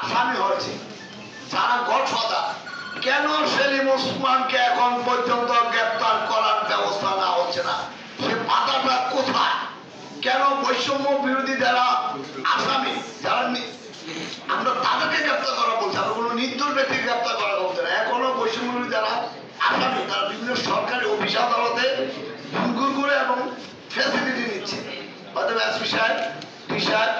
আসামি হয়েছে যারা গডফাদার। কেন সেলিম ওসমানকে এখন পর্যন্ত গ্রেপ্তার করার ব্যবস্থা না হচ্ছে না? সে পাতাটা কোথায়? কেন বৈষম্য বিরোধী যারা আসামি, যারা আমরা তাদেরকে গ্রেপ্তার করা বলছি, আমরা কোনো নির্দোষ ব্যক্তি গ্রেপ্তার করা বলছে না। এখনও বৈষম্য বিরোধী যারা আসামি, তারা বিভিন্ন সরকারি অফিস আদালতে ঘুরঘুর করে এবং ফ্যাসিলিটি নিচ্ছে। অতএব এসপি সাহেব সাহেব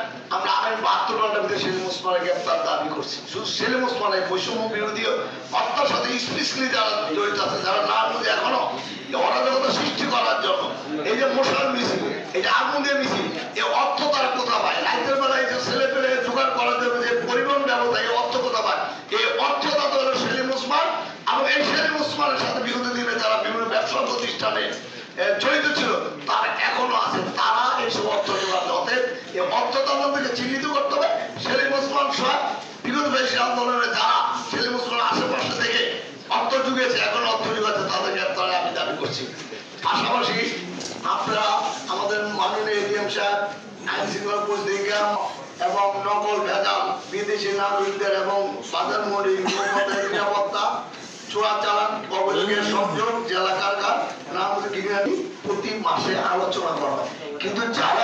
ভিতরে সেলিম ওসমানের গ্রেপ্তার দাবি করছি। শুধু সেলিম ওসমানের বৈষম্য বিরোধী হত্যার সাথে স্পেশালি যারা জড়িত আছে, যারা না বুঝে এখনও অরাজকতা সৃষ্টি করার জন্য, এই যে মশাল মিছিল, এই যে আগুন দিয়ে মিছিল এই অর্থ তারা কোথা পায়? রাইতের বেলা এই যে ছেলে পেলে জোগাড় করার জন্য যে পরিবহন ব্যবস্থা, এই অর্থ কোথা পায়? এই অর্থ তো হলো সেলিম ওসমান এবং এই সেলিম ওসমানের সাথে বিগত দিনে যারা বিভিন্ন ব্যবসা প্রতিষ্ঠানে জড়িত ছিল, তারা এখনও আছে। তারা এইসব অর্থ জোগাড় অর্থ তাদেরকে চিহ্নিত করতে হবে। সেলিম ওসমান সহ বিগত বেশি আন্দোলনে যারা সেলিম ওসমানের আশেপাশে থেকে অর্থ যুগেছে এখন অর্থ যুগাচ্ছে তাদের গ্রেপ্তারে আমি দাবি করছি। পাশাপাশি আপনারা আমাদের মাননীয় এডিএম সাহেব, আইন শৃঙ্খলা পরিস্থিতি এবং নকল, ভেজাল, বিদেশি নাগরিকদের এবং বাজার নিরাপত্তা চোরাচালান অবৈধের সংযোগ, জেলা প্রতি মাসে আলোচনা করা হয়। কিন্তু যারা